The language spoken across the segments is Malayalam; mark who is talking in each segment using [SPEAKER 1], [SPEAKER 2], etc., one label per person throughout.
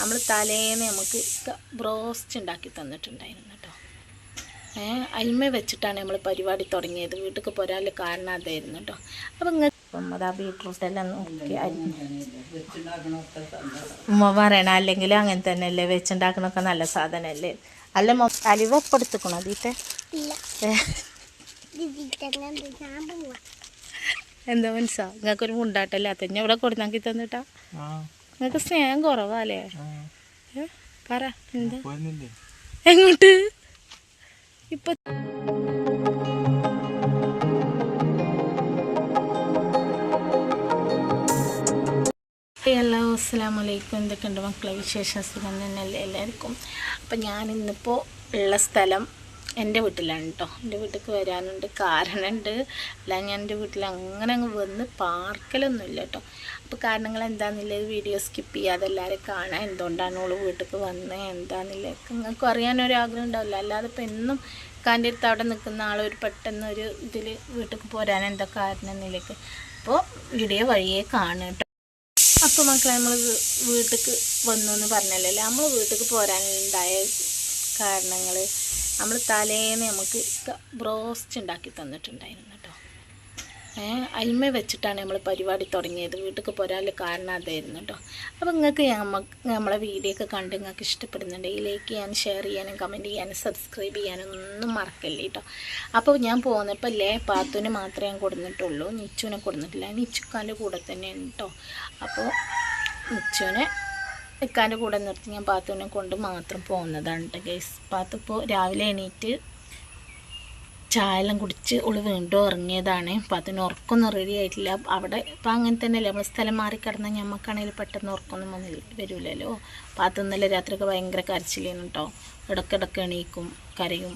[SPEAKER 1] നമ്മൾ തലേന്ന് നമുക്ക് ബ്രോസ്റ്റ് ഉണ്ടാക്കി തന്നിട്ടുണ്ടായിരുന്നു കേട്ടോ. ഏ അയിമ വെച്ചിട്ടാണ് നമ്മൾ പരിപാടി തുടങ്ങിയത്. വീട്ടിൽ പോരാൽ കാരണം അതായിരുന്നു കേട്ടോ. അപ്പം ഇങ്ങനെ അപ്പം അതാ ബീട്രൂട്ട് എല്ലാം നോക്കി ഉമ്മ പറയണ അല്ലെങ്കിൽ അങ്ങനെ തന്നെ അല്ലേ വെച്ചുണ്ടാക്കണൊക്കെ നല്ല സാധനമല്ലേ അല്ല അലിവ അതീത്തെ
[SPEAKER 2] ഞാൻ പോവാ.
[SPEAKER 1] എന്താ മനസ്സാ? നിങ്ങൾക്കൊരു മുണ്ടാട്ടല്ലേ? അതന്നെ ഇവിടെ കൊടുത്താക്കി തന്നിട്ടാ? നിങ്ങൾക്ക് സ്നേഹം കുറവാല്ലേ? ഏ, പറ എന്താ? എങ്ങോട്ട്? ഇപ്പൊ ഹലോ അസ്സാം വലൈക്കും എന്തൊക്കെയുണ്ട് മക്കളെ വിശേഷം? സുഖം തന്നെയല്ലേ എല്ലാവർക്കും? അപ്പം ഞാൻ ഇന്നിപ്പോൾ ഉള്ള സ്ഥലം എന്റെ വീട്ടിലാണ് കേട്ടോ എന്റെ വീട്ടിലേക്ക് വരാനുണ്ട്. കാരണമുണ്ട് അല്ല ഞാൻ എന്റെ വീട്ടിൽ അങ്ങനെ അങ്ങ് വന്ന് പാർക്കലൊന്നുമില്ല കേട്ടോ അപ്പോൾ കാരണങ്ങൾ എന്താണെന്നില്ല വീഡിയോ സ്കിപ്പ് ചെയ്യാതെ എല്ലാവരും കാണാൻ എന്തുകൊണ്ടാണ് ഓൾ വീട്ടിലേക്ക് വന്നത് എന്താണെന്നില്ല നിങ്ങൾക്കും അറിയാനൊരാഗ്രഹം ഉണ്ടാവില്ല. അല്ലാതെ ഇപ്പോൾ എന്നും കാന്റെ അടുത്ത് അവിടെ നിൽക്കുന്ന ആളൊരു പെട്ടെന്നൊരു ഇതിൽ വീട്ടിലേക്ക് പോരാൻ എന്താ കാരണം എന്നിലേക്ക്. അപ്പോൾ വീഡിയോ വഴിയേ കാണും കേട്ടോ അപ്പോൾ മക്കളെ നമ്മൾ വീട്ടിലേക്ക് വന്നു എന്ന് പറഞ്ഞല്ലേ നമ്മൾ വീട്ടിലേക്ക് പോരാനുണ്ടായ കാരണങ്ങൾ നമ്മൾ തലേന്ന് നമുക്ക് ബ്രോസ്റ്റ് ഉണ്ടാക്കി തന്നിട്ടുണ്ടായിരുന്നു കേട്ടോ അയിമ വെച്ചിട്ടാണ് നമ്മൾ പരിപാടി തുടങ്ങിയത്. വീട്ടിൽ പോരാനുള്ള കാരണം അതായിരുന്നു കേട്ടോ അപ്പോൾ നിങ്ങൾക്ക് നമ്മളെ വീഡിയോ ഒക്കെ കണ്ട് നിങ്ങൾക്ക് ഇഷ്ടപ്പെടുന്നുണ്ടെങ്കിൽ ലൈക്ക് ചെയ്യാനും ഷെയർ ചെയ്യാനും കമന്റ് ചെയ്യാനും സബ്സ്ക്രൈബ് ചെയ്യാനും ഒന്നും മറക്കല്ലേ കേട്ടോ അപ്പോൾ ഞാൻ പോകുന്നപ്പോൾ ലേ പാത്തുവിന് മാത്രമേ ഞാൻ കൊടുത്തിട്ടുള്ളൂ നിച്ചുവിനെ കൊടുത്തിട്ടില്ല നിച്ചുക്കാന്റെ കൂടെ തന്നെയാണ് കേട്ടോ അപ്പോൾ നിച്ചുവിനെ ഇക്കാന്റെ കൂടെ നിർത്തി ഞാൻ പാത്തുവിനെ കൊണ്ട് മാത്രം പോകുന്നതാണ് ഗൈസ് പാത്തു ഇപ്പോൾ രാവിലെ എണീറ്റ് ചായെല്ലാം കുടിച്ച് ഉള്ളു വീണ്ടും ഇറങ്ങിയതാണ് പാത്തിന് ഉറക്കൊന്നും റെഡി ആയിട്ടില്ല. അവിടെ ഇപ്പം അങ്ങനെ തന്നെയല്ലേ? നമ്മൾ സ്ഥലം മാറി കിടന്നാൽ ഞമ്മക്കാണെങ്കിൽ പെട്ടെന്ന് ഉറക്കൊന്നും വന്നില്ല വരില്ലല്ലോ പാത്ത് ഇന്നലെ രാത്രിയൊക്കെ ഭയങ്കര കരച്ചിലേನು കേട്ടോ ഇടക്കിടക്ക് എണീക്കും കരയും.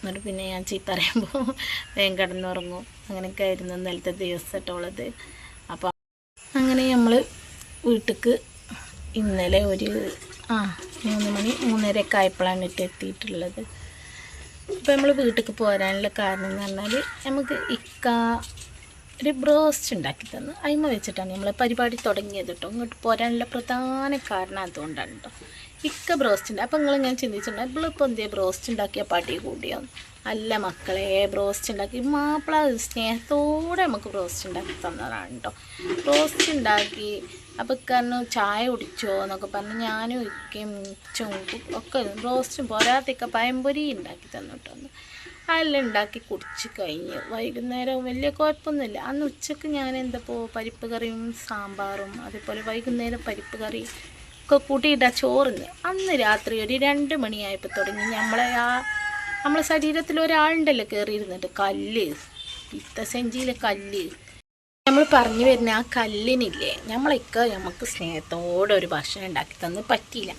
[SPEAKER 1] എന്നിട്ട് പിന്നെ ഞാൻ ചീത്ത അറിയുമ്പോൾ വേഗം കിടന്നുറങ്ങും. അങ്ങനെയൊക്കെ ആയിരുന്നു ഇന്നലത്തെ ദിവസം കേട്ടോ അപ്പോൾ അങ്ങനെ നമ്മൾ വീട്ടിക്ക് ഇന്നലെ ഒരു ആ. മൂന്ന് മണി മൂന്നരയൊക്കെ ആയപ്പോഴാണ് ഇട്ട് എത്തിയിട്ടുള്ളത്. ഇപ്പം നമ്മൾ വീട്ടിലേക്ക് പോരാനുള്ള കാരണം എന്ന് പറഞ്ഞാൽ നമുക്ക് ഇക്ക ഒരു ബ്രോസ്റ്റ് ഉണ്ടാക്കി തന്നു. അതിമ വെച്ചിട്ടാണ് നമ്മൾ പരിപാടി തുടങ്ങിയത് കേട്ടോ ഇങ്ങോട്ട് പോരാനുള്ള പ്രധാന കാരണം അതുകൊണ്ടാണ് കേട്ടോ ഇക്ക ബ്രോസ്റ്റ് ഉണ്ട്. അപ്പം നിങ്ങളിങ്ങനെ ചിന്തിച്ചിട്ടുണ്ട്? ഇവളിപ്പോൾ എന്തേ ബ്രോസ്റ്റ് ഉണ്ടാക്കിയ പടി കൂടിയോ? അല്ല മക്കളെ ബ്രോസ്റ്റ് ഉണ്ടാക്കി. മാപ്പിള സ്നേഹത്തോടെ നമുക്ക് ബ്രോസ്റ്റ് ഉണ്ടാക്കി തന്നതാണ് കേട്ടോ ബ്രോസ്റ്റ് ഉണ്ടാക്കി അപ്പോൾ കാരണം ചായ കുടിച്ചോ എന്നൊക്കെ പറഞ്ഞ്. ഞാനും ഇക്കയും ചുങ്കും ഒക്കെ റോസ്റ്റും പോരാത്തൊക്കെ പഴംപൊരി ഉണ്ടാക്കി തന്നിട്ടൊന്ന് അതെല്ലാം ഉണ്ടാക്കി കുടിച്ച് കഴിഞ്ഞ് വൈകുന്നേരം വലിയ കുഴപ്പമൊന്നുമില്ല അന്ന് ഉച്ചയ്ക്ക് ഞാൻ എന്തപ്പോൾ പരിപ്പ് കറിയും സാമ്പാറും അതേപോലെ വൈകുന്നേരം പരിപ്പ് കറി ഒക്കെ കൂട്ടിയിട്ടാ ചോറിന്. അന്ന് രാത്രി ഒരു രണ്ട് മണിയായപ്പോൾ തുടങ്ങി നമ്മളെ ആ നമ്മളെ ശരീരത്തിൽ ഒരാളുണ്ടല്ലോ കയറിയിരുന്നിട്ട് കല്ല് പിത്തസഞ്ചിയിലെ കല്ല് നമ്മൾ പറഞ്ഞു വരുന്ന ആ കല്ലിനില്ലേ? നമ്മളൊക്കെ നമുക്ക് സ്നേഹത്തോടെ ഒരു ഭക്ഷണം ഉണ്ടാക്കി തന്ന് പറ്റിയില്ല.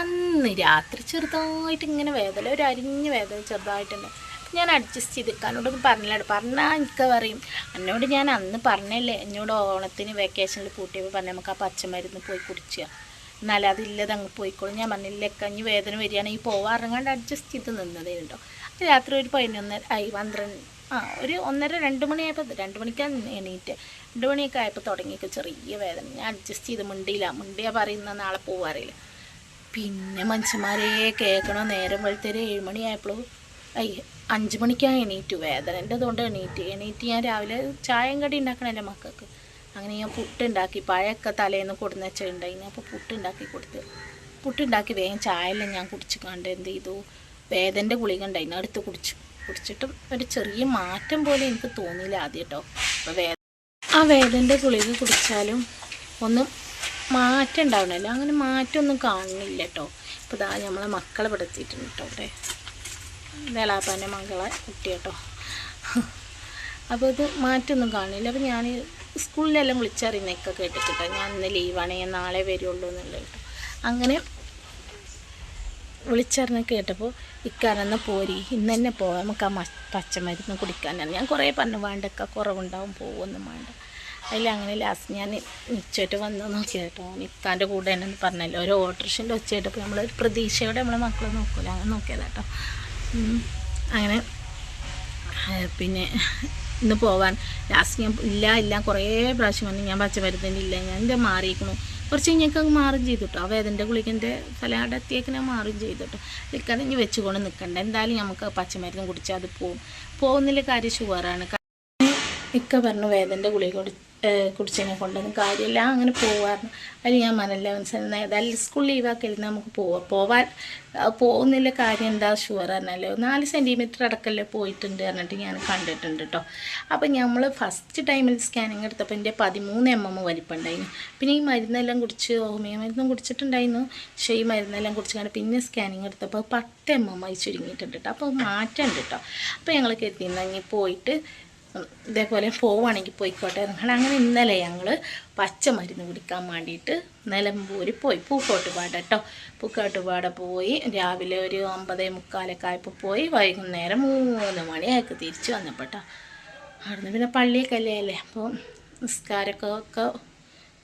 [SPEAKER 1] അന്ന് രാത്രി ചെറുതായിട്ട് ഇങ്ങനെ വേദന ഒരു അരിഞ്ഞ് വേദന ചെറുതായിട്ടുണ്ട്. ഞാൻ അഡ്ജസ്റ്റ് ചെയ്ത് ഇക്കാനോടൊന്നും പറഞ്ഞില്ല പറഞ്ഞാൽ എനിക്ക് പറയും എന്നോട് ഞാൻ അന്ന് പറഞ്ഞല്ലേ എന്നോട് ഓണത്തിന് വെക്കേഷനിൽ പൂട്ടിയപ്പോൾ പറഞ്ഞ നമുക്ക് ആ പച്ചമരുന്ന് പോയി കുടിച്ചുക എന്നാലും അതില്ലത് അങ്ങ് പോയിക്കോളും. ഞാൻ പറഞ്ഞില്ല കഞ്ഞി വേദന വരികയാണെങ്കിൽ പോവാറങ്ങാണ്ട് അഡ്ജസ്റ്റ് ചെയ്ത് നിന്നതേ ഉണ്ടോ രാത്രി ഒരു പതിനൊന്നര ആയി പന്ത്രണ്ട് ആ ഒരു ഒന്നര രണ്ട് മണിയായപ്പോൾ രണ്ട് മണിക്കാണ് എണീറ്റ്. രണ്ട് മണിയൊക്കെ ആയപ്പോൾ തുടങ്ങിയൊക്കെ ചെറിയ വേദന. ഞാൻ അഡ്ജസ്റ്റ് ചെയ്ത് മിണ്ടിയില്ല. മിണ്ടിയാ പറയുന്ന നാളെ പോവാറില്ല പിന്നെ മനുഷ്യന്മാരെ കേൾക്കണോ? നേരം വെളുത്തേര് ഏഴ് മണിയായപ്പോൾ ഐ അഞ്ച് മണിക്കാണ് എണീറ്റു. വേദനന്റെ അതുകൊണ്ട് എണീറ്റ്. എണീറ്റ് ഞാൻ രാവിലെ ചായയും കടി ഉണ്ടാക്കണല്ലേ മക്കൾക്ക്. അങ്ങനെ ഞാൻ പുട്ടുണ്ടാക്കി പഴയൊക്കെ തലേന്ന് കൊടുന്ന് വെച്ചിട്ടുണ്ടായിന് അപ്പോൾ പുട്ടുണ്ടാക്കി കൊടുത്ത്. പുട്ടുണ്ടാക്കി വേഗം ചായയെല്ലാം ഞാൻ കുടിച്ച് കണ്ട് എന്ത് ചെയ്തു? വേദന്റെ ഗുളിക ഉണ്ടായിരുന്നു അടുത്ത് കുടിച്ചു. കുടിച്ചിട്ടും ഒരു ചെറിയ മാറ്റം പോലെ എനിക്ക് തോന്നിയില്ല ആദ്യം കേട്ടോ അപ്പോൾ ആ വേദന്റെ ഗുളിക കുടിച്ചാലും ഒന്നും മാറ്റം ഉണ്ടാവണല്ലോ. അങ്ങനെ മാറ്റമൊന്നും കാണുന്നില്ല കേട്ടോ ഇപ്പോൾ ഇതാ നമ്മളെ മക്കളെ പെടുത്തിയിട്ടുണ്ട് കേട്ടോ അവിടെ വേളാപ്പാന്റെ മകളെ കുട്ടി കേട്ടോ അപ്പോൾ ഇത് മാറ്റമൊന്നും കാണുന്നില്ല. അപ്പോൾ ഞാൻ സ്കൂളിലെല്ലാം വിളിച്ചറിയുന്നൊക്കെ കേട്ടിട്ടോ ഞാൻ ഇന്ന് ലീവാണ് ഞാൻ നാളെ വരുള്ളൂ എന്നുള്ളത് കേട്ടോ. അങ്ങനെ വിളിച്ചറിഞ്ഞ് കേട്ടപ്പോൾ ഇക്കാരെന്ന പോരി. ഇന്ന് തന്നെ പോവാം. നമുക്ക് ആ പച്ചമരുന്ന് കുടിക്കാനാണ്. ഞാൻ കുറേ പറഞ്ഞു വേണ്ടക്ക കുറവുണ്ടാവും പോകുമൊന്നും വേണ്ട. അതിൽ അങ്ങനെ ലാസ്റ്റ് ഞാൻ നിശ്ചയിട്ട് വന്ന് നോക്കി കേട്ടോ. ഇക്കാന്റെ കൂടെ ഉണ്ടെന്ന് പറഞ്ഞല്ലോ. ഒരു ഓട്ടോറിക്ഷന്റെ കേട്ടപ്പോൾ നമ്മൾ പ്രതീക്ഷയോടെ നമ്മളെ മക്കളെ നോക്കൂല. അങ്ങനെ നോക്കിയതാ കേട്ടോ. അങ്ങനെ പിന്നെ ഇന്ന് പോവാൻ ലാസ്റ്റ് ഞാൻ ഇല്ല ഇല്ല. കുറേ പ്രാവശ്യം വന്നു ഞാൻ പച്ചമരുന്നിന്റെ ഇല്ല. ഞാൻ എന്റെ മാറിയിരിക്കണു കുറച്ച് കഴിഞ്ഞൊക്കെ അങ്ങ് മാറും ചെയ്തു കേട്ടോ ആ വേദന്റെ ഗുളികന്റെ ഫലയുടെ എത്തിയേക്കിനെ മാറും ചെയ്തു കേട്ടോ നിൽക്കാതെ ഇനി വെച്ചുകൊണ്ട് നിൽക്കണ്ട. എന്തായാലും നമുക്ക് പച്ചമരുന്ന് കുടിച്ചാൽ അത് പോവും. പോകുന്നില്ല കാര്യം ഷുഗറാണ് ഇക്ക പറഞ്ഞു വേദന്റെ ഗുളിക കുടി കുടിച്ചതിനെ കൊണ്ടൊന്നും കാര്യമില്ല. അങ്ങനെ പോവാറുണ്ട് അതിൽ ഞാൻ മനല്ല മനസ്സിലായി ഏതായാലും സ്കൂൾ ലീവാക്കരുത് നമുക്ക് പോവാം. പോവാൻ പോകുന്നില്ല കാര്യം എന്താ ഷുവർ പറഞ്ഞാലോ നാല് സെന്റിമീറ്റർ അടക്കല്ലേ പോയിട്ടുണ്ട് പറഞ്ഞിട്ട് ഞാൻ കണ്ടിട്ടുണ്ട് കേട്ടോ അപ്പം നമ്മൾ ഫസ്റ്റ് ടൈമിൽ സ്കാനിങ് എടുത്തപ്പോൾ എന്റെ പതിമൂന്ന് എം എം വലിപ്പുണ്ടായിരുന്നു. പിന്നെ ഈ മരുന്നെല്ലാം കുടിച്ച് ഹോമിയോ മരുന്നും കുടിച്ചിട്ടുണ്ടായിരുന്നു. പക്ഷേ ഈ മരുന്നെല്ലാം കുടിച്ചാണ് പിന്നെ സ്കാനിങ് എടുത്തപ്പോൾ പത്ത് എം എം ആയി ചുരുങ്ങിയിട്ടുണ്ട് കേട്ടോ അപ്പോൾ മാറ്റമുണ്ട് കേട്ടോ അപ്പോൾ ഞങ്ങൾ കരുതിയിരുന്നെങ്കിൽ പോയിട്ട് ഇതേപോലെ പോവുകയാണെങ്കിൽ പോയിക്കോട്ടെ. ഞങ്ങൾ അങ്ങനെ ഇന്നലെ ഞങ്ങൾ പച്ച മരുന്ന് കുടിക്കാൻ വേണ്ടിയിട്ട് നിലമ്പൂർ പോയി. പൂക്കോട്ടുപാട കേട്ടോ പൂക്കോട്ടുപാട പോയി. രാവിലെ ഒരു ഒമ്പത് മുക്കാലൊക്കെ ആയപ്പോൾ പോയി. വൈകുന്നേരം മൂന്ന് മണിയായപ്പോൾ തിരിച്ച് വന്നപ്പോട്ടോ അവിടുന്ന് പിന്നെ പള്ളിയൊക്കെ അല്ലേ അപ്പോൾ നിസ്കാരമൊക്കെ ഒക്കെ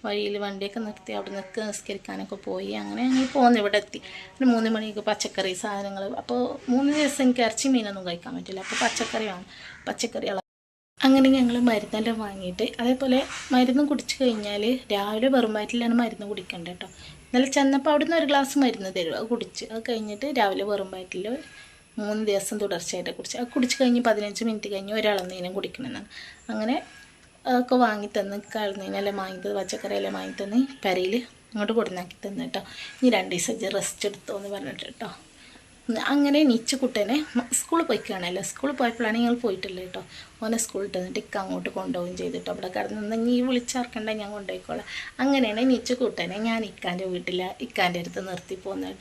[SPEAKER 1] വഴിയിൽ വണ്ടിയൊക്കെ നിർത്തി അവിടെ നിൽക്ക് നിസ്കരിക്കാനൊക്കെ പോയി. അങ്ങനെ ഞങ്ങൾ പോകുന്നു ഇവിടെ എത്തി. ഒരു മൂന്ന് മണിക്ക് പച്ചക്കറി സാധനങ്ങൾ അപ്പോൾ മൂന്ന് ദിവസം എനിക്ക് ഇറച്ചി മീനൊന്നും കഴിക്കാൻ പറ്റില്ല. അപ്പോൾ പച്ചക്കറി വേണം. പച്ചക്കറികൾ അങ്ങനെ ഞങ്ങൾ മരുന്നെല്ലാം വാങ്ങിയിട്ട് അതേപോലെ മരുന്ന് കുടിച്ചു കഴിഞ്ഞാൽ രാവിലെ വെറും വയറ്റിലാണ് മരുന്ന് കുടിക്കേണ്ടത് കേട്ടോ ഇന്നലെ ചെന്നപ്പോൾ അവിടെ നിന്ന് ഒരു ഗ്ലാസ് മരുന്ന് തരും. അത് കുടിച്ച് അത് കഴിഞ്ഞിട്ട് രാവിലെ വെറും വയറ്റിൽ മൂന്ന് ദിവസം തുടർച്ചയായിട്ട് കുടിച്ച് അത് കുടിച്ച് കഴിഞ്ഞ് പതിനഞ്ച് മിനിറ്റ് കഴിഞ്ഞ് ഒരാളെന്നേനും കുടിക്കണമെന്നാണ് അങ്ങനെ ഒക്കെ വാങ്ങി തന്ന് കളനീനെല്ലാം വാങ്ങി തന്ന് പച്ചക്കറിയെല്ലാം വാങ്ങി തന്ന് പെരയിൽ ഇങ്ങോട്ട് കൊടുന്നാക്കി തന്നു കേട്ടോ ഇനി രണ്ട് ദിവസം റെസ്റ്റ് എടുത്തോ എന്ന് പറഞ്ഞിട്ട് കേട്ടോ അങ്ങനെ നിച്ച കുട്ടനെ സ്കൂളിൽ പോയിക്കാണല്ലോ സ്കൂളിൽ പോയപ്പോഴാണ് ഞങ്ങൾ പോയിട്ടില്ല കേട്ടോ ഓനെ സ്കൂളിൽ തന്നിട്ട് ഇക്ക അങ്ങോട്ട് കൊണ്ടുപോവുകയും ചെയ്തിട്ടോ അവിടെ കിടന്ന് നീ വിളിച്ചിറക്കണ്ട ഞാൻ കൊണ്ടുപോയിക്കോളാം. അങ്ങനെയാണ് നിച്ച കുട്ടനെ ഞാൻ ഇക്കാന്റെ വീട്ടിൽ ഇക്കാന്റെ അടുത്ത് നിർത്തി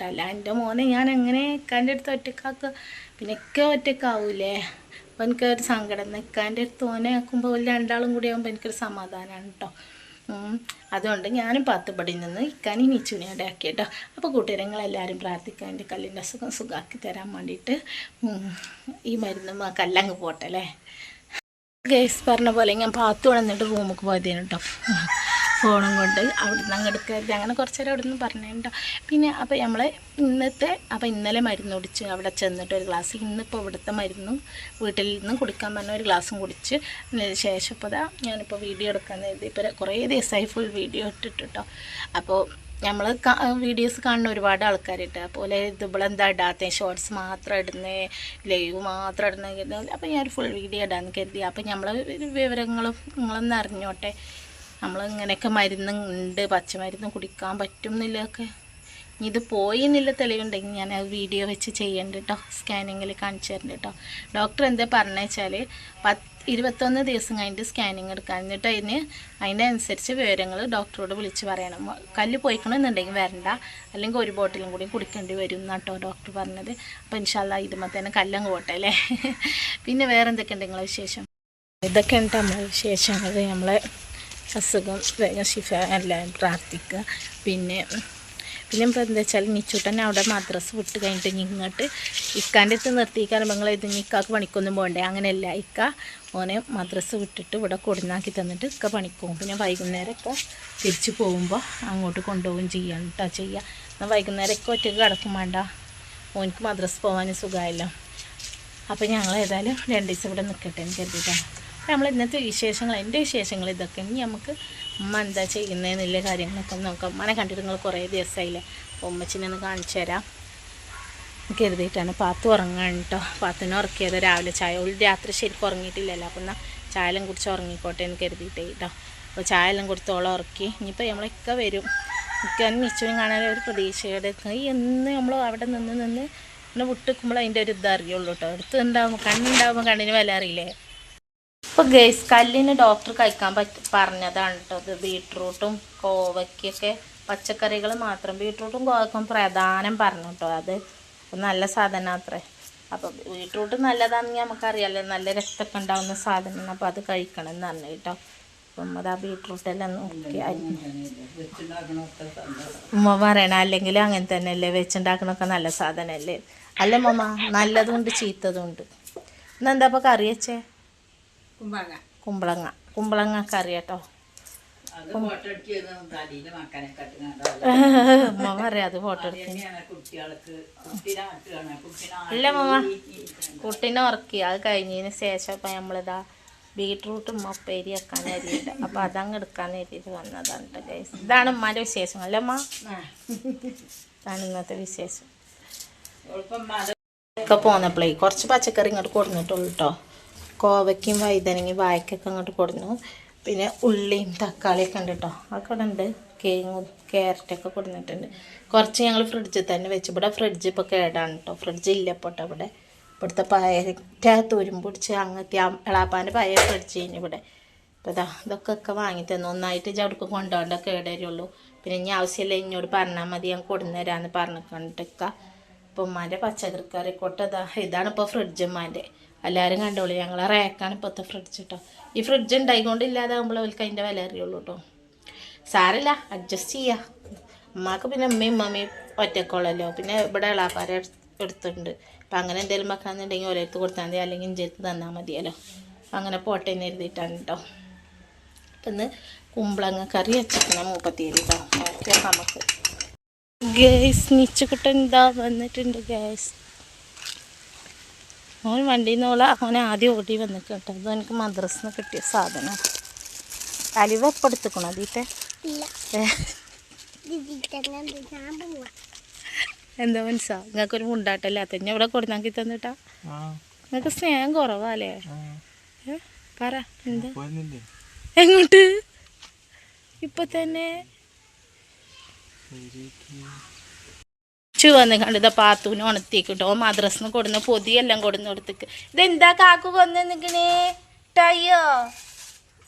[SPEAKER 1] അല്ല എന്റെ മോനെ ഞാൻ അങ്ങനെ ഇക്കാന്റെ അടുത്ത് ഒറ്റക്കാക്കുക പിന്നെ ഇക്ക ഒറ്റക്കാവൂലേ? അപ്പോൾ എനിക്കൊരു സങ്കടം. നിൽക്കാന്റെ അടുത്ത് ഓനെ ആക്കുമ്പോൾ രണ്ടാളും കൂടി ആകുമ്പോൾ എനിക്കൊരു സമാധാനമാണ് കേട്ടോ. അതുകൊണ്ട് ഞാനും പാത്തുപടി നിന്ന് ഇക്കാനി നീച്ചുണിയോടെ ആക്കി കേട്ടോ അപ്പോൾ കൂട്ടുകാരങ്ങളെല്ലാവരും പ്രാർത്ഥിക്കാൻ എന്റെ കല്ലിന്റെ അസുഖം സുഖമാക്കി തരാൻ വേണ്ടിയിട്ട് ഈ മരുന്നും ആ കല്ലങ്ങ് പോട്ടെ അല്ലേ? ഗേസ് പറഞ്ഞ പോലെ ഞാൻ പാത്തു വന്നിട്ട് റൂമിൽ പോയതേനു കേട്ടോ ഫോണും കൊണ്ട് അവിടെ നിന്ന് അങ്ങ് എടുക്കരുത് അങ്ങനെ കുറച്ച് നേരം അവിടെ നിന്ന് പിന്നെ അപ്പോൾ നമ്മൾ ഇന്നത്തെ അപ്പോൾ ഇന്നലെ മരുന്ന് കുടിച്ച് അവിടെ ചെന്നിട്ട് ഒരു ഗ്ലാസ് ഇന്നിപ്പോൾ ഇവിടുത്തെ മരുന്നും വീട്ടിൽ നിന്നും കുടിക്കാൻ പറഞ്ഞ ഒരു ഗ്ലാസ്സും കുടിച്ച് ശേഷം ഇപ്പോൾ ദാ ഞാനിപ്പോൾ വീഡിയോ എടുക്കാൻ എഴുതി ഇപ്പോൾ കുറേ ദിവസമായി ഫുൾ വീഡിയോ ഇട്ടിട്ട് അപ്പോൾ നമ്മൾ വീഡിയോസ് കാണുന്ന ഒരുപാട് ആൾക്കാരുണ്ട്. അതുപോലെ ഇത് ഇവളെന്താ ഇടാത്ത? ഷോർട്സ് മാത്രം ഇടുന്നേ? ലൈവ് മാത്രം ഇടുന്ന? അപ്പോൾ ഞാൻ ഫുൾ വീഡിയോ ഇടാമെന്ന് കരുതി. അപ്പോൾ നമ്മൾ വിവരങ്ങളും നിങ്ങളൊന്ന് അറിഞ്ഞോട്ടെ? നമ്മൾ ഇങ്ങനെയൊക്കെ മരുന്ന് ഉണ്ട് പച്ചമരുന്ന് കുടിക്കാൻ പറ്റും എന്നില്ലൊക്കെ ഇനി ഇത് പോയി എന്നില്ല തെളിവുണ്ടെങ്കിൽ ഞാൻ അത് വീഡിയോ വെച്ച് ചെയ്യണ്ട കേട്ടോ സ്കാനിങ്ങിൽ കാണിച്ചു തരണ്ട കേട്ടോ ഡോക്ടർ എന്താ പറഞ്ഞു വെച്ചാൽ പത്ത് ഇരുപത്തൊന്ന് ദിവസം കഴിഞ്ഞിട്ട് സ്കാനിങ് എടുക്കാൻ. എന്നിട്ട് അതിന് അതിന്റെ അനുസരിച്ച് വിവരങ്ങൾ ഡോക്ടറോട് വിളിച്ച് പറയണം. കല്ല് പോയിക്കണമെന്നുണ്ടെങ്കിൽ വരണ്ട. അല്ലെങ്കിൽ ഒരു ബോട്ടിലും കൂടി കുടിക്കേണ്ടി വരും എന്നാട്ടോ ഡോക്ടർ പറഞ്ഞത്. അപ്പോൾ ഇൻഷാല്ല ഇതുമ്പോൾ തന്നെ കല്ലങ്ങ് പോട്ടെ അല്ലേ? പിന്നെ വേറെ എന്തൊക്കെയുണ്ട് നിങ്ങളെ വിശേഷം? ഇതൊക്കെയാണ് നമ്മളെ വിശേഷങ്ങൾ നമ്മളെ അസുഖം വേഗം ശിഫ എല്ലാവരും പ്രാർത്ഥിക്കുക. പിന്നെ പിന്നെ ഇപ്പോൾ എന്താ വെച്ചാൽ നിച്ചൂട്ടൻ അവിടെ മദ്രസ് വിട്ട് കഴിഞ്ഞിട്ട് ഇങ്ങോട്ട് ഇക്കാന്റെ അടുത്ത് നിർത്തിക്കാൻ നിങ്ങൾ ഇത് ഇക്കാക്ക് പണിക്കൊന്നും പോകണ്ടേ? അങ്ങനെയല്ല. ഇക്ക ഓനെ മദ്രസ് വിട്ടിട്ട് ഇവിടെ കൊടുന്നാക്കി തന്നിട്ട് ഇക്ക പണിക്കും പിന്നെ വൈകുന്നേരമൊക്കെ തിരിച്ച് പോകുമ്പോൾ അങ്ങോട്ട് കൊണ്ടുപോവുകയും ചെയ്യാം കേട്ടോ ചെയ്യുക എന്നാൽ വൈകുന്നേരമൊക്കെ ഒറ്റയ്ക്ക് കിടക്കും വേണ്ട. ഓനിക്ക് മദ്രസ് പോകാനും സുഖമായല്ലോ അപ്പോൾ ഞങ്ങൾ ഏതായാലും രണ്ട് ദിവസം ഇവിടെ നിൽക്കട്ടെ എന്ന് കരുതിയിട്ടാണ് നമ്മൾ ഇന്നത്തെ വിശേഷങ്ങൾ എന്റെ വിശേഷങ്ങൾ ഇതൊക്കെ. ഇനി നമുക്ക് ഉമ്മ എന്താ ചെയ്യുന്നതെന്നുള്ള കാര്യങ്ങളൊക്കെ നോക്കാം. ഉമ്മനെ കണ്ടിട്ട് നിങ്ങൾ കുറേ ദിവസമായില്ലേ അപ്പോൾ ഉമ്മച്ചിനെ ഒന്ന് കാണിച്ചു തരാം. കരുതിയിട്ടാണ് പാത്തു ഉറങ്ങാണ് കേട്ടോ പാത്തുനെ ഉറക്കിയത് രാവിലെ ചായ. ഒരു രാത്രി ശരിക്കും ഉറങ്ങിയിട്ടില്ലല്ലോ. അപ്പം എന്നാൽ ചായ എല്ലാം കുടിച്ച് ഉറങ്ങിക്കോട്ടെ എന്ന് കരുതിയിട്ടേ കേട്ടോ അപ്പോൾ ചായ എല്ലാം കൊടുത്തോളം ഉറക്കി. ഇനിയിപ്പോൾ നമ്മളൊക്കെ വരും. മിക്കാൻ മിച്ചവും കാണാൻ ഒരു പ്രതീക്ഷയുടെ എന്ന് നമ്മൾ അവിടെ നിന്ന് നിന്ന് പിന്നെ വിട്ടിക്കുമ്പോൾ അതിന്റെ ഒരു ഇതറിയുള്ളൂ കേട്ടോ അടുത്ത് ഉണ്ടാകുമ്പോൾ കണ്ണുണ്ടാകുമ്പോൾ കണ്ണിന് വില അറിയില്ലേ? ഇപ്പോൾ ഗേസ് കല്ലിന് ഡോക്ടർ കഴിക്കാൻ പറ്റ പറഞ്ഞതാണ് കേട്ടോ ഇത്. ബീട്രൂട്ടും കോവയ്ക്കൊക്കെ പച്ചക്കറികൾ മാത്രം. ബീട്രൂട്ടും കോവയ്ക്കും പ്രധാനം പറഞ്ഞു കേട്ടോ അത്. നല്ല സാധനം അത്രേ. അപ്പോൾ ബീട്രൂട്ട് നല്ലതാണെന്ന് നമുക്കറിയാമല്ലോ നല്ല രക്തമൊക്കെ ഉണ്ടാവുന്ന സാധനമാണ് അപ്പോൾ അത് കഴിക്കണം എന്ന് പറഞ്ഞു കേട്ടോ അപ്പം അത് ആ ബീട്രൂട്ടെല്ലാം നോക്കി. ഉമ്മ പറയണ അല്ലെങ്കിൽ അങ്ങനെ തന്നെയല്ലേ വെച്ചുണ്ടാക്കണൊക്കെ നല്ല സാധനമല്ലേ അല്ല മമ്മ നല്ലതുണ്ട് ചീത്തതുണ്ട്. ഇന്നെന്താ അപ്പോൾ കറി വെച്ചേ?
[SPEAKER 3] കുമ്പളങ്ങ
[SPEAKER 1] കുമ്പളങ്ങ കുമ്പളങ്ങ കറി കേട്ടോ ഉമ്മ പറയാം അത് ഫോട്ടോ
[SPEAKER 3] കുട്ടിനാട്ടുകയാണ്
[SPEAKER 1] ഇല്ല മാമ
[SPEAKER 3] കുട്ടിനാട്ടി
[SPEAKER 1] കുട്ടീനെ ഉറക്കി അത് കഴിഞ്ഞതിന് ശേഷം ഇപ്പം നമ്മളിതാ ബീട്രൂട്ട് ഉമ്മ ഉപ്പേരി വെക്കാൻ അരിയുണ്ട് അപ്പൊ അതങ്ങ് എടുക്കാൻ എഴുതിയിട്ട് വന്നതാണ് കേട്ടോ ഗൈസ് ഇതാണ് ഉമ്മാന്റെ വിശേഷം അല്ലേ അമ്മ ഇതാണ് ഇന്നത്തെ വിശേഷം ഒക്കെ പോന്നപ്പോഴേ കുറച്ച് പച്ചക്കറി ഇങ്ങോട്ട് കൊടുന്നിട്ടുള്ളൂ കേട്ടോ കോവയ്ക്കും വൈതനങ്ങയും വായക്കൊക്കെ അങ്ങോട്ട് കൊടുന്നു. പിന്നെ ഉള്ളിയും തക്കാളിയൊക്കെ ഉണ്ട് കേട്ടോ അതൊക്കെ ഇവിടെ ഉണ്ട്. കേങ്ങും ക്യാരറ്റൊക്കെ കൊടുത്തിട്ടുണ്ട് കുറച്ച് ഞങ്ങൾ ഫ്രിഡ്ജിൽ തന്നെ വെച്ച്. ഇവിടെ ഫ്രിഡ്ജ് ഇപ്പോൾ കേടാണ് കേട്ടോ ഫ്രിഡ്ജ് ഇല്ല പോട്ടെ ട്ടോ ഇവിടെ. ഇവിടുത്തെ പയറ്റ തുരും പിടിച്ച് അങ്ങനത്തെ എളാപ്പാന്റെ പയർ ഫ്രിഡ്ജ് കഴിഞ്ഞ് ഇവിടെ. അപ്പോൾ ഇതാ ഇതൊക്കെ ഒക്കെ വാങ്ങി തന്നു. ഒന്നായിട്ട് ചവിടക്ക് കൊണ്ടുപോകേണ്ട കേടരുള്ളൂ. പിന്നെ ഇനി ആവശ്യമില്ല ഇങ്ങോട്ട് പറഞ്ഞാൽ മതി. ഞാൻ കൊടുന്നുതരാമെന്ന് പറഞ്ഞു കണ്ടിട്ടൊക്കെ അപ്പോൾ ഉമ്മാന്റെ പച്ചക്കറിക്കറി കൊട്ടതാ ഇതാണ് ഇപ്പോൾ ഫ്രിഡ്ജ് ഉമ്മാന്റെ എല്ലാവരും കണ്ടോളൂ. ഞങ്ങളെ റേക്കാണ് ഇപ്പോഴത്തെ ഫ്രിഡ്ജ് കേട്ടോ ഈ ഫ്രിഡ്ജ് ഉണ്ടായിക്കൊണ്ട് ഇല്ലാതാകുമ്പോൾ അവർക്ക് അതിന്റെ വില അറിയുള്ളൂ കേട്ടോ സാരല്ല അഡ്ജസ്റ്റ് ചെയ്യുക അമ്മയ്ക്ക് പിന്നെ അമ്മയും അമ്മയും ഒറ്റക്കോളല്ലോ പിന്നെ ഇവിടെ ഇളാപ്പാരെ എടുത്തിട്ടുണ്ട്. അപ്പം അങ്ങനെ എന്തെങ്കിലും വെക്കണമെന്നുണ്ടെങ്കിൽ ഒരേത്ത് കൊടുത്താൽ മതി. അല്ലെങ്കിൽ ഇഞ്ചേത്ത് തന്നാൽ മതിയല്ലോ. അങ്ങനെ പോട്ടെ എഴുതിയിട്ടാണ് കേട്ടോ അപ്പം ഇന്ന് കുമ്പളങ്ങ കറി വെച്ചിരിക്കണം മൂപ്പത്തിയേരി കേട്ടോ ഓക്കെ നമുക്ക്. ഗേസ് നിച്ചുകുട്ടൻ എന്താ വന്നിട്ടുണ്ട് ഗേസ് ഓൻ വണ്ടിയിൽ നിന്നോളാ അവനെ ആദ്യം ഓടി വന്നിട്ട് കേട്ടോ. ഇത് എനിക്ക് മദ്രസിൽ നിന്ന് കിട്ടിയ സാധനം. അലിവ എപ്പം എടുത്തുക്കണോ അതീത്തെ
[SPEAKER 2] പോവാ.
[SPEAKER 1] എന്താ മനസ്സാ? നിങ്ങൾക്ക് ഒരു മുണ്ടാട്ടല്ലാത്ത ഞാൻ ഇവിടെ കൊടുന്നാക്കി തന്നിട്ടാ? നിങ്ങൾക്ക് സ്നേഹം കുറവാല്ലേ? പറ എന്താ? എങ്ങോട്ട്? ഇപ്പൊ തന്നെ? ചു വന്ന് കണ്ടത് പാത്തൂന് ഉണത്തിക്കിട്ടോ മദ്രസിന് കൊടുന്ന് പൊതിയെല്ലാം കൊടുന്ന് കൊടുത്തേക്ക്. ഇതെന്താ കാക്കു കൊന്ന് നിൽക്കണേ ടയ്യോ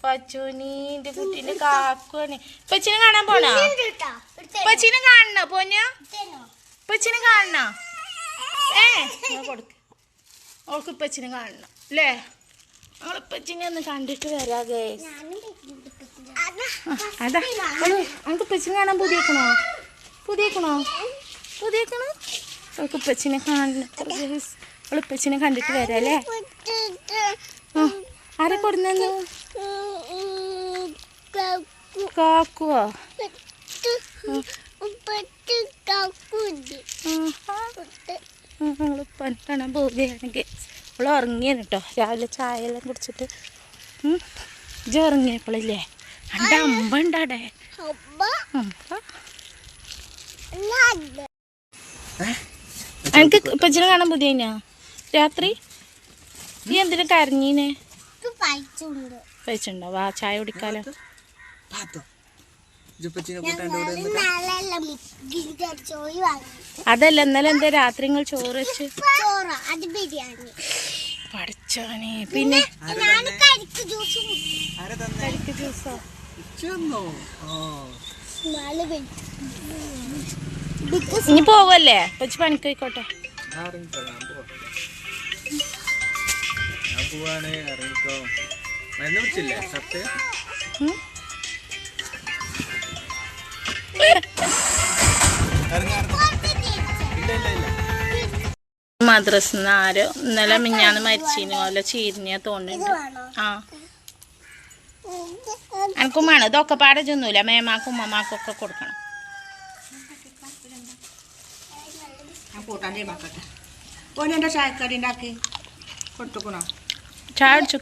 [SPEAKER 1] പച്ചൂനിന്റെ കുട്ടീന്റെ കാക്കുവാണ്. പച്ചിനെ കാണാൻ പോണോ? പച്ചിനെ കാണണോ പോഞ്ഞോ പച്ചിനെ കാണണോ? ഏ? കൊടുക്ക കൊടുക്ക്. അവൾക്ക് ഇപ്പച്ചിനെ കാണണം അല്ലേ? ഞങ്ങൾ ഇപ്പച്ചിനെ ഒന്ന് കണ്ടിട്ട് വരാ ഗേസ്. അതാ. നമുക്ക് ഇപ്പച്ചിനെ കാണാൻ പുതിയക്കണോ? പുതിയക്കണോ? പുതിയക്കണോ? അവൾക്ക് ഉപ്പച്ചിനെ കാണണം അവൾ ഉപ്പച്ചിനെ കണ്ടിട്ട് വരാം അല്ലേ ആരെ കൊടുന്നു കാക്കുവോ? ഞങ്ങൾ പനി കാണാൻ പോവുകയാണെങ്കിൽ അവൾ ഉറങ്ങിയാണ് കേട്ടോ. രാവിലെ ചായ എല്ലാം കുടിച്ചിട്ട്. ഉം. ഇജ്ജ് ഉറങ്ങിയപ്പോഴില്ലേ അണ്ട അമ്പ? ഉണ്ടാടെ അമ്പ എനിക്ക് ഇപ്പച്ചിനെ കാണാൻ പുതിയ രാത്രി? നീ എന്തിനു കരഞ്ഞീനെ? കഴിച്ചിട്ടുണ്ടോ വാ ചായ കുടിക്കാലോ. അതല്ല ഇന്നലെ എന്താ രാത്രി നിങ്ങൾ ചോറ് വെച്ച്?
[SPEAKER 2] ചോറ് അത് ബിരിയാണി.
[SPEAKER 1] പഠിച്ചോനെ പിന്നെ
[SPEAKER 2] ഞാൻ കരിക്ക് ജ്യൂസ്
[SPEAKER 1] കരിക്ക് ജ്യൂസോ?
[SPEAKER 2] നാളെ
[SPEAKER 1] ഇനി പോവല്ലേ? കൊച്ചു പണിക്ക് പോയിക്കോട്ടെ
[SPEAKER 4] ഞാൻ പോവാണ് ഇറങ്ങിക്കോ മരുന്ന് പിടിച്ചില്ലേ ഷർട്ട്
[SPEAKER 1] ഉം.
[SPEAKER 4] ഇറങ്ങി ഇല്ല ഇല്ല ഇല്ല
[SPEAKER 1] മദ്രസിന്ന് ആരോ ഇന്നലെ മിഞ്ഞാന്ന് മരിച്ചിന്. അല്ല ചീരിഞ്ഞ തോന്നുന്നുണ്ട്. ആ. എനിക്കും വേണം ഇതൊക്കെ പാടെ ചെന്നൂല മേമാക്കും ഉമ്മമാക്കും ഒക്കെ കൊടുക്കണം.
[SPEAKER 3] ഞാൻ കൂട്ടാന്റെ മക്കട്ടെ ഓനെന്റെ ചായക്കടി ഉണ്ടാക്കി? കൊടുത്തുക്കണോ?
[SPEAKER 1] ചായ അടിച്ചോ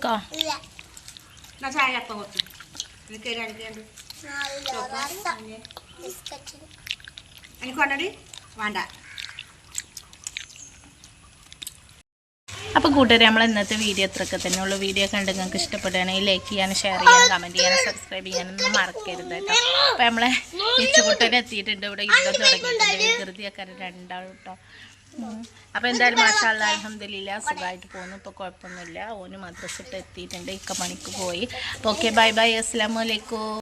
[SPEAKER 3] എന്നാ ചായ അപ്പം കൊടുത്തു എനിക്ക് അടിക്കാണ്ട് എനിക്ക് കൊണ്ടടി വേണ്ട.
[SPEAKER 1] അപ്പോൾ കൂട്ടുകാരെ നമ്മൾ ഇന്നത്തെ വീഡിയോ ഇത്രയൊക്കെ തന്നെയുള്ള വീഡിയോ കണ്ട് നിങ്ങൾക്ക് ഇഷ്ടപ്പെടുകയാണെങ്കിൽ ലൈക്ക് ചെയ്യാനും ഷെയർ ചെയ്യാനും കമന്റ് ചെയ്യാനും സബ്സ്ക്രൈബ് ചെയ്യാനൊന്നും മറക്കരുത് കേട്ടോ. അപ്പോൾ നമ്മളെ ഇച്ചുകൂട്ടരെ എത്തിയിട്ടുണ്ട്. ഇവിടെ യുദ്ധം തുടങ്ങിയിട്ടുണ്ട്. വികൃതിയൊക്കെ രണ്ടാളും കേട്ടോ. അപ്പോൾ എന്തായാലും മാഷാല്ല അലഹമ്മദില്ല സുഖമായിട്ട് പോകുന്നു. ഇപ്പോൾ കുഴപ്പമൊന്നുമില്ല. ഓന് മദ്രസിട്ട് എത്തിയിട്ടുണ്ട്. ഇക്ക പണിക്ക് പോയി. അപ്പോൾ ഓക്കെ ബൈ ബൈ അസ്സാം വലൈക്കും